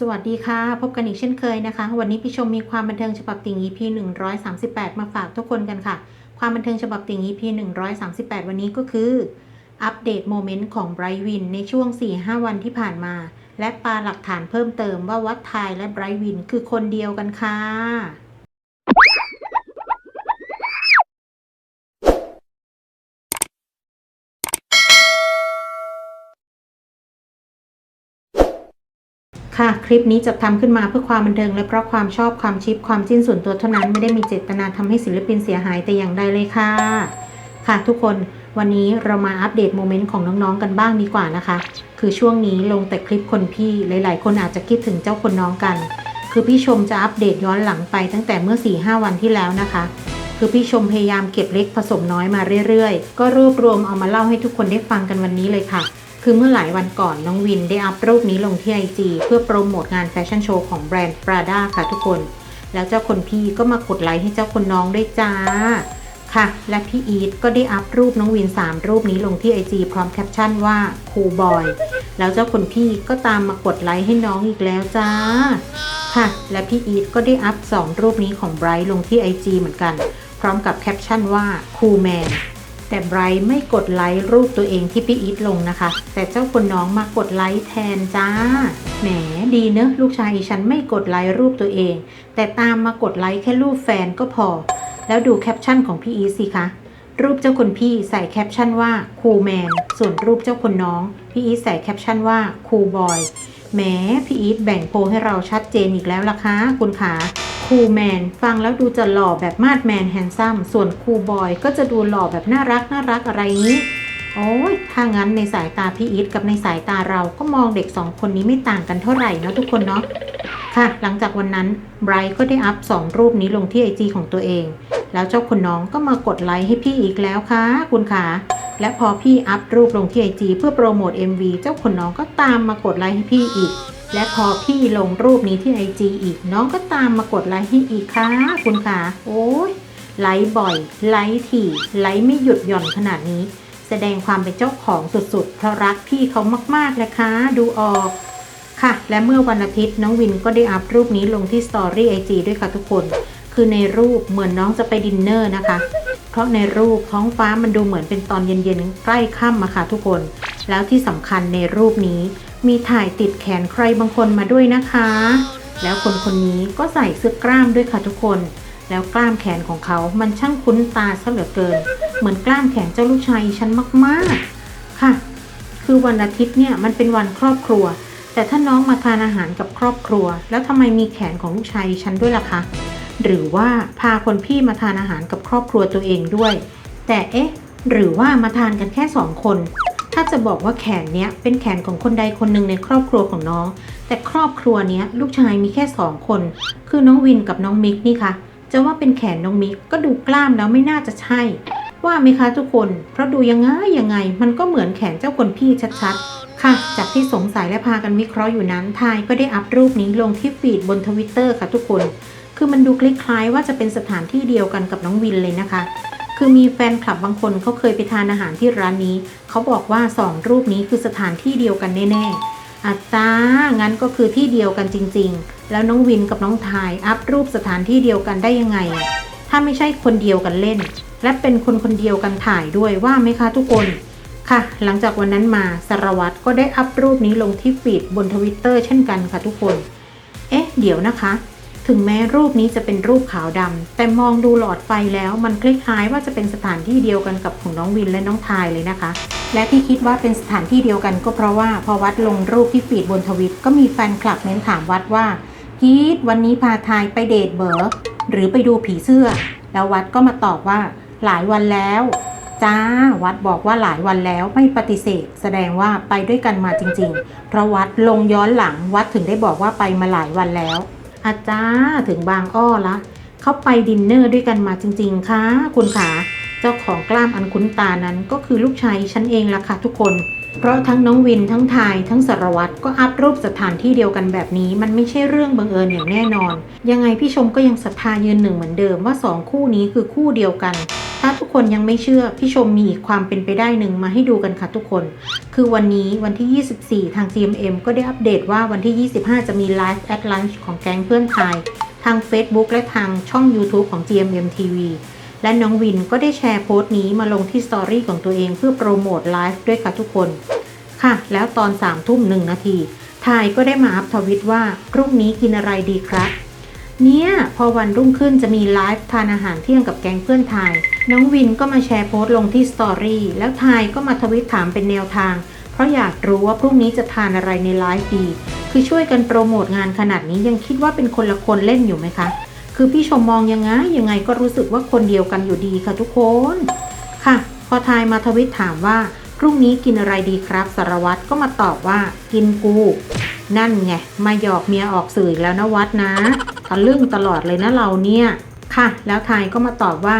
สวัสดีค่ะ พบกันอีกเช่นเคยนะคะ วันนี้พี่ชมมีความบันเทิงฉบับติ่ง EP 138 มาฝากทุกคนกันค่ะ ความบันเทิงฉบับติ่ง EP 138 วันนี้ก็คือ อัปเดตโมเมนต์ของไบรท์วินในช่วง 4-5 วันที่ผ่านมา และปาหลักฐานเพิ่มเติมว่าวัดไทยและไบรท์วินคือคนเดียวกันค่ะ ค่ะ คลิปนี้จะทำขึ้นมาเพื่อความบันเทิงและเพราะความชอบความชิปความจิ้นส่วนตัวเท่านั้นไม่ได้มีเจตนาทำให้ศิลปินเสียหายแต่อย่างใดเลยค่ะ ค่ะทุกคนวันนี้เรามาอัปเดตโมเมนต์ของน้องๆกันบ้างดีกว่านะคะ คือช่วงนี้ลงแต่คลิปคนพี่หลายๆ คนอาจจะคิดถึงเจ้าคนน้องกัน คือพี่ชมจะอัปเดตย้อนหลังไปตั้งแต่เมื่อ4-5วันที่แล้วนะคะ คือพี่ชมพยายามเก็บเล็กผสมน้อยมาเรื่อยๆ ก็รวบรวมเอามาเล่าให้ทุกคนได้ฟังกันวันนี้เลยค่ะ คือเมื่อหลายวันก่อนน้องวินได้อัพรูปนี้ลงที่ไอจเพื่อโปรโมทงานแฟชั่นโชว์ของแบรนด์ Prada ค่ะทุกคน แล้วเจ้าคนพี่ก็มากดไลค์ให้เจ้าคนน้องด้วยจ้า ค่ะ และพี่อีทก็ได้อัพรูปน้องวิน 3 รูปนี้ลงที่ IG พร้อมแคปชั่นว่าคูบอยแล้วเจ้าคนพี่ก็ตามมากดไลค์ให้น้องอีกแล้วจ้า ค่ะ และพี่อีทก็ได้อัพ 2 รูปนี้ของไบรท์ลงที่ IG เหมือนกัน พร้อมกับแคปชั่นว่าคูแมน แต่ไบรท์ไม่กดไลค์รูปตัวเองที่พี่อีทลงนะคะ แต่เจ้าคนน้องมากดไลค์แทนจ้า แหมดีเนอะลูกชายฉันไม่กดไลค์รูปตัวเอง แต่ตามมากดไลค์แค่รูปแฟนก็พอ แล้วดูแคปชั่นของพี่อีทสิคะรูปเจ้าคนพี่ใส่แคปชั่นว่าคูแมน ส่วนรูปเจ้าคนน้อง พี่อีทใส่แคปชั่นว่าคูบอยแหมพี่อีทแบ่งโพลให้เราชัดเจนอีกแล้วล่ะคะคุณขา คูแมนฟังแล้วดูจะหล่อแบบมาดแมนแฮนซัมส่วนคูบอยก็จะดูหล่อแบบน่ารักน่ารักอะไรนี้โอ้ยถ้างั้นในสายตาพี่อีทกับในสายตาเราก็มองเด็กสองคนนี้ไม่ต่างกันเท่าไหร่นะทุกคนเนาะค่ะ หลังจากวันนั้นไบรท์ก็ได้อัพ2รูปนี้ลงที่ไอจีของตัวเอง แล้วเจ้าคนน้องก็มากดไลค์ให้พี่อีกแล้วค่ะ คุณขาและพอพี่อัพรูปลงที่ไอจีเพื่อโปรโมท MV เจ้าคนน้องก็ตามมากดไลค์ให้พี่อีก และพอพี่ลงรูปนี้ที่ไอจีอีก น้องก็ตามมากดไลค์ให้อีกค่ะคุณขาโอ้ยไลค์บ่อย ไลค์ถี่ ไลค์ไม่หยุดหย่อนขนาดนี้ แสดงความเป็นเจ้าของสุดๆ เพราะรักพี่เขามากๆเลยค่ะ ดูออกค่ะ และเมื่อวันอาทิตย์น้องวินก็ได้อัพรูปนี้ลงที่สตอรี่ไอจีด้วยค่ะทุกคน คือในรูปเหมือนน้องจะไปดินเนอร์นะคะ เพราะในรูปท้องฟ้ามันดูเหมือนเป็นตอนเย็นๆใกล้ค่ำอะค่ะทุกคน แล้วที่สำคัญในรูปนี้มีถ่ายติดแขนใครบางคนมาด้วยนะคะ แล้วคนคนนี้ก็ใส่เสื้อกล้ามด้วยค่ะทุกคน แล้วกล้ามแขนของเขามันช่างคุ้นตาซะเหลือเกิน เหมือนกล้ามแขนเจ้าลูกชายฉันมากๆ ค่ะ คือวันอาทิตย์เนี่ยมันเป็นวันครอบครัว แต่ถ้าน้องมาทานอาหารกับครอบครัว แล้วทำไมมีแขนของลูกชายฉันด้วยล่ะคะ หรือว่าพาคนพี่มาทานอาหารกับครอบครัวตัวเองด้วย แต่เอ๊ะ หรือว่ามาทานกันแค่สองคน ถ้าจะบอกว่าแขนเนี้ยเป็นแขนของคนใดคนหนึ่งในครอบครัวของน้อง แต่ครอบครัวเนี้ยลูกชายมีแค่สองคน คือน้องวินกับน้องมิกนี่ค่ะ จะว่าเป็นแขนน้องมิกก็ดูกล้ามแล้วไม่น่าจะใช่ ว่าไหมคะทุกคน เพราะดูยังไงยังไง มันก็เหมือนแขนเจ้าคนพี่ชัดๆ ค่ะ จากที่สงสัยและพากันวิเคราะห์อยู่นั้นทายก็ได้อัพรูปนี้ลงที่ฟีดบนทวิตเตอร์ค่ะทุกคน คือมันดูคล้ายๆว่าจะเป็นสถานที่เดียวกันกับน้องวินเลยนะคะ คือมีแฟนคลับบางคนเขาเคยไปทานอาหารที่ร้านนี้ เขาบอกว่าสองรูปนี้คือสถานที่เดียวกันแน่ๆอาจางั้นก็คือที่เดียวกันจริง ๆ แล้วน้องวินกับน้องทายอัพรูปสถานที่เดียวกันได้ยังไงอะถ้าไม่ใช่คนเดียวกันเล่น และเป็นคนคนเดียวกันถ่ายด้วยว่าไหมคะทุกคนค่ะ หลังจากวันนั้นมาสารวัตรก็ได้อัพรูปนี้ลงที่ฟีดบนทวิตเตอร์เช่นกันค่ะทุกคน เอ๊ะ เดี๋ยวนะคะ ถึงแม้รูปนี้จะเป็นรูปขาวดำแต่มองดูหลอดไฟแล้วมันคล้ายๆว่าจะเป็นสถานที่เดียวกันกับของน้องวินและน้องทายเลยนะคะ และที่คิดว่าเป็นสถานที่เดียวกันก็เพราะว่าพอวัดลงรูปที่ฟีดบนทวิตก็มีแฟนคลับเม้นถามวัดว่ากีดวันนี้พาทายไปเดทเบอร์หรือไปดูผีเสื้อ แล้ววัดก็มาตอบว่าหลายวันแล้วจ้าวัดบอกว่าหลายวันแล้วไม่ปฏิเสธ แสดงว่าไปด้วยกันมาจริง ๆ เพราะวัดลงย้อนหลังวัดถึงได้บอกว่าไปมาหลายวันแล้ว อาจารย์ถึงบางอ้อละเขาไปดินเนอร์ด้วยกันมาจริง ๆค่ะคุณขาเจ้าของกล้ามอันคุ้นตานั้นก็คือลูกชายฉันเองล่ะค่ะทุกคน เพราะทั้งน้องวินทั้งทายทั้งสารวัตรก็อัพรูปสถานที่เดียวกันแบบนี้ มันไม่ใช่เรื่องบังเอิญอย่างแน่นอน ยังไงพี่ชมก็ยังศรัทธายืนหนึ่งเหมือนเดิมว่าสองคู่นี้คือคู่เดียวกัน ถ้าทุกคนยังไม่เชื่อ พี่ชมมีอีกความเป็นไปได้หนึ่งมาให้ดูกันค่ะทุกคน คือวันนี้วันที่ 24 ทาง GMM ก็ได้อัปเดตว่าวันที่ 25 จะมี Live at Lunch ของแก๊งเพื่อนทาย ทาง Facebook และทางช่อง YouTube ของ GMM TV และน้องวินก็ได้แชร์โพสต์นี้มาลงที่สตอรี่ของตัวเองเพื่อโปรโมทไลฟ์ด้วยค่ะทุกคน ค่ะ แล้วตอน3ามทุ่มหนึ่งนาทีทายก็ได้มาอัพทวิตว่าพรุ่งนี้กินอะไรดีครับเนี่ยพอวันรุ่งขึ้นจะมีไลฟ์ทานอาหารเที่ยงกับแก๊งเพื่อนทาย น้องวินก็มาแชร์โพสต์ลงที่สตอรี่แล้วทายก็มาทวิตถามเป็นแนวทาง เพราะอยากรู้ว่าพรุ่งนี้จะทานอะไรในไลฟ์ดี คือช่วยกันโปรโมทงานขนาดนี้ยังคิดว่าเป็นคนละคนเล่นอยู่ไหมคะ คือพี่ชมมองยังไงยังไงก็รู้สึกว่าคนเดียวกันอยู่ดีค่ะทุกคน ค่ะ พอทายมาทวิตถามว่า พรุ่งนี้กินอะไรดีครับสารวัตรก็มาตอบว่า กินกู นั่นไงมาหยอกเมียออกสื่อแล้วนะวัดนะทะลึ่งตลอดเลยนะเราเนี่ย ค่ะ แล้วทายก็มาตอบว่า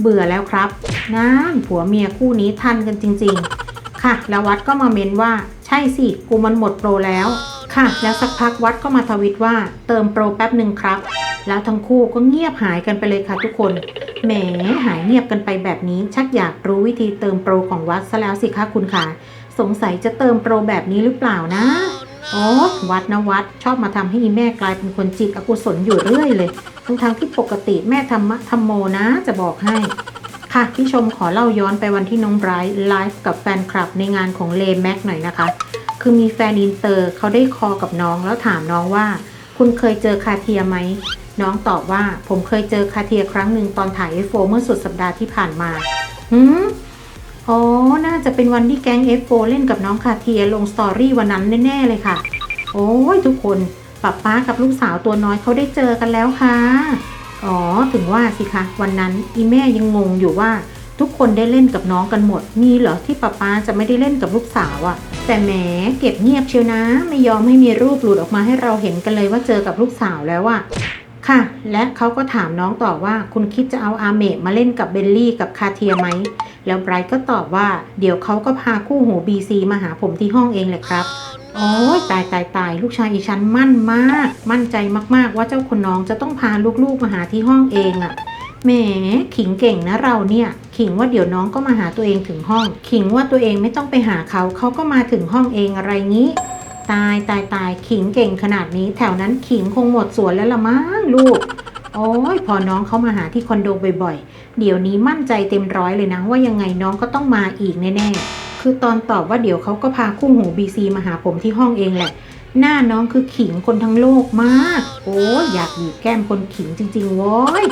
เบื่อแล้วครับนั่นผัวเมียคู่นี้ทันกันจริง ๆ ค่ะ แล้ววัดก็มาเมนว่า ใช่สิกูมันหมดโปรแล้ว ค่ะ แล้วสักพักวัดก็มาทวิตว่า เติมโปรแป๊บหนึ่งครับ แล้วทั้งคู่ก็เงียบหายกันไปเลยค่ะทุกคน แหมหายเงียบกันไปแบบนี้ ชักอยากรู้วิธีเติมโปรของวัดซะแล้วสิคะคุณค่ะ สงสัยจะเติมโปรแบบนี้หรือเปล่านะโอ้วัดนะวัดชอบมาทำให้อีแม่กลายเป็นคนจิตอกุศลอยู่เรื่อยเลย ทั้งทงๆที่ปกติแม่ธรรมะธรรมโมนะจะบอกให้ ค่ะพี่ชมขอเล่าย้อนไปวันที่น้องไบรท์ไลฟ์กับแฟนคลับในงานของเลแม็กหน่อยนะคะ คือมีแฟนอินเตอร์เขาได้คอกับน้องแล้วถามน้องว่า คุณเคยเจอคาเทียไหม น้องตอบว่าผมเคยเจอคาเทียครั้งหนึ่งตอนถ่าย F4 เมื่อสุดสัปดาห์ที่ผ่านมาหืมอ๋อ น่าจะเป็นวันที่แก๊ง F4 เล่นกับน้องคาเทียลงสตอรี่วันนั้นแน่ ๆ เลยค่ะ โอ้ยทุกคนป้าป้ากับลูกสาวตัวน้อยเขาได้เจอกันแล้วค่ะ อ๋อ ถึงว่าสิคะ วันนั้นอีแม่ยังงงอยู่ว่า ทุกคนได้เล่นกับน้องกันหมด มีเหรอที่ป้าป้าจะไม่ได้เล่นกับลูกสาวอะ่ะ แต่แหมเก็บเงียบเชียวนะ ไม่ยอมให้มีรูปหลุดออกมาให้เราเห็นกันเลยว่าเจอกับลูกสาวแล้วอะ ค่ะ และเขาก็ถามน้องต่อว่าคุณคิดจะเอาอาเมะมาเล่นกับเบลลี่กับคาเทียไหม แล้วไบรท์ก็ตอบว่า เดี๋ยวเขาก็พาคู่หูบีซีมาหาผมที่ห้องเองเลยครับ โอ้ยตายตายตายลูกชายอีฉันมั่นมาก มั่นใจมากๆว่าเจ้าคนน้องจะต้องพาลูกๆมาหาที่ห้องเองอะ่ะแหมขิงเก่งนะเราเนี่ย ขิงว่าเดี๋ยวน้องก็มาหาตัวเองถึงห้อง ขิงว่าตัวเองไม่ต้องไปหาเขาเขาก็มาถึงห้องเองอะไรงี้ ตายตายตายขิงเก่งขนาดนี้ แถวนั้นขิงคงหมดสวนแล้วละมั้งลูก โอ้ยพอน้องเขามาหาที่คอนโดบ่อยๆ เดี๋ยวนี้มั่นใจเต็มร้อยเลยนะ ว่ายังไงน้องก็ต้องมาอีกแน่ๆ คือตอนตอบว่าเดี๋ยวเขาก็พาคู่หูบีซีมาหาผมที่ห้องเองแหละ หน้าน้องคือขิงคนทั้งโลกมาก โอ้อยากหยีบแก้มคนขิงจริงๆโว้ย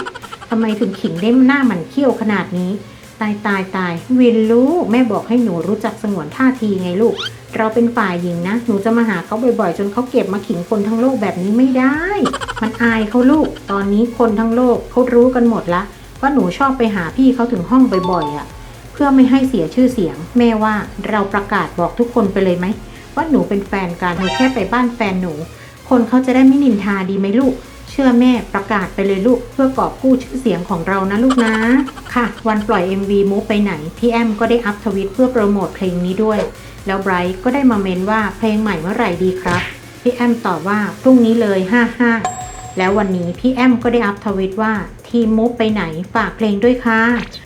ทำไมถึงขิงได้หน้าหมันเขี้ยวขนาดนี้ ตายตายตายวินลูกแม่บอกให้หนูรู้จักสงวนท่าทีไงลูก เราเป็นฝ่ายหญิงนะ หนูจะมาหาเขาบ่อยๆ จนเขาเก็บมาขิงคนทั้งโลกแบบนี้ไม่ได้ มันอายเขาลูก ตอนนี้คนทั้งโลกเขารู้กันหมดละว่าหนูชอบไปหาพี่เขาถึงห้องบ่อยๆอะ่ะ เพื่อไม่ให้เสียชื่อเสียง แม่ว่าเราประกาศบอกทุกคนไปเลยไหมว่าหนูเป็นแฟนกันหนูแค่ไปบ้านแฟนหนู คนเขาจะได้ไม่นินทาดีไหมลูก เชื่อแม่ประกาศไปเลยลูก เพื่อกอบกู้ชื่อเสียงของเรานะลูกนะ ค่ะ วันปล่อย MV มูฟไปไหน พี่แอมก็ได้อัพทวิตเพื่อโปรโมทเพลงนี้ด้วย แล้วไบรท์ก็ได้มาเมนว่าเพลงใหม่เมื่อไหร่ดีครับ พี่แอมตอบว่าพรุ่งนี้เลย55แล้ววันนี้พี่แอมก็ได้อัพทวิตว่าทีมมูฟไปไหนฝากเพลงด้วยค่ะ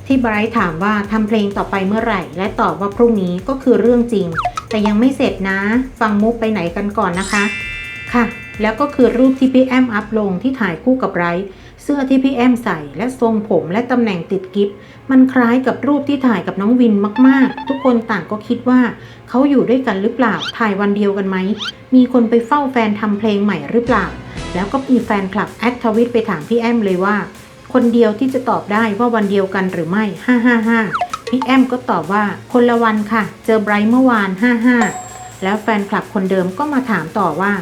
ที่ไบรท์ถามว่าทำเพลงต่อไปเมื่อไหร่ และตอบว่าพรุ่งนี้ก็คือเรื่องจริง แต่ยังไม่เสร็จนะ ฟังมูฟไปไหนกันก่อนนะคะ ค่ะ แล้วก็คือรูปที่พี่แอมอัพลงที่ถ่ายคู่กับไรท์เสื้อที่พี่แอมใส่และทรงผมและตำแหน่งติดกิฟต์มันคล้ายกับรูปที่ถ่ายกับน้องวินมากๆ ทุกคนต่างก็คิดว่าเขาอยู่ด้วยกันหรือเปล่าถ่ายวันเดียวกันไหม มีคนไปเฝ้าแฟนทำเพลงใหม่หรือเปล่า แล้วก็มีแฟนคลับแอดทวิตไปถามพี่แอมเลยว่า คนเดียวที่จะตอบได้ว่าวันเดียวกันหรือไม่ 555 พี่แอมก็ตอบว่าคนละวันค่ะ เจอไบรท์เมื่อวาน 55 แล้วแฟนคลับคนเดิมก็มาถามต่อว่า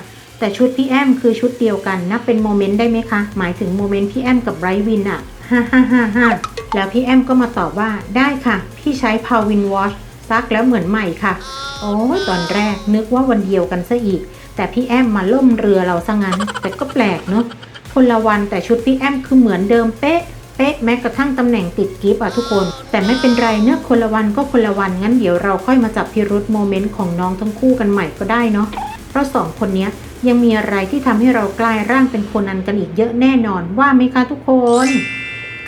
แต่ชุดพี่แอมคือชุดเดียวกันนับเป็นโมเมนต์ได้ไหมคะ หมายถึงโมเมนต์พี่แอมกับไบรท์วินอะ5555แล้วพี่แอมก็มาตอบว่าได้ค่ะ พี่ใช้พาวินวอชซักแล้วเหมือนใหม่ค่ะ โอ้ยตอนแรกนึกว่าวันเดียวกันซะอีก แต่พี่แอมมาล่มเรือเราซะงั้น แต่ก็แปลกเนอะคนละวันแต่ชุดพี่แอมคือเหมือนเดิมเป๊ะเป๊ะแม้กระทั่งตำแหน่งติดกิฟต์อะทุกคน แต่ไม่เป็นไรเนื้อคนละวันก็คนละวันงั้นเดี๋ยวเราค่อยมาจับพิรุธโมเมนต์ของน้องทั้งคู่กันใหม่ก็ได้เนาะเพราะสองคนเนี้ย ยังมีอะไรที่ทำให้เรากลายร่างเป็นคนนั้นกันอีกเยอะแน่นอนว่าไหมคะทุกคน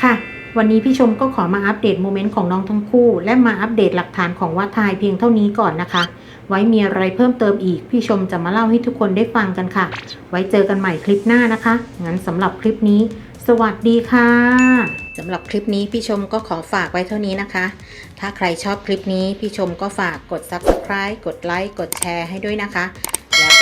ค่ะ วันนี้พี่ชมก็ขอมาอัปเดตโมเมนต์ของน้องทั้งคู่ และมาอัปเดตหลักฐานของวัดทายเพียงเท่านี้ก่อนนะคะ ไว้มีอะไรเพิ่มเติมอีก พี่ชมจะมาเล่าให้ทุกคนได้ฟังกันค่ะ ไว้เจอกันใหม่คลิปหน้านะคะงั้นสำหรับคลิปนี้ สวัสดีค่ะสำหรับคลิปนี้พี่ชมก็ขอฝากไว้เท่านี้นะคะ ถ้าใครชอบคลิปนี้พี่ชมก็ฝากกด subscribe กดไลค์กดแชร์ให้ด้วยนะคะ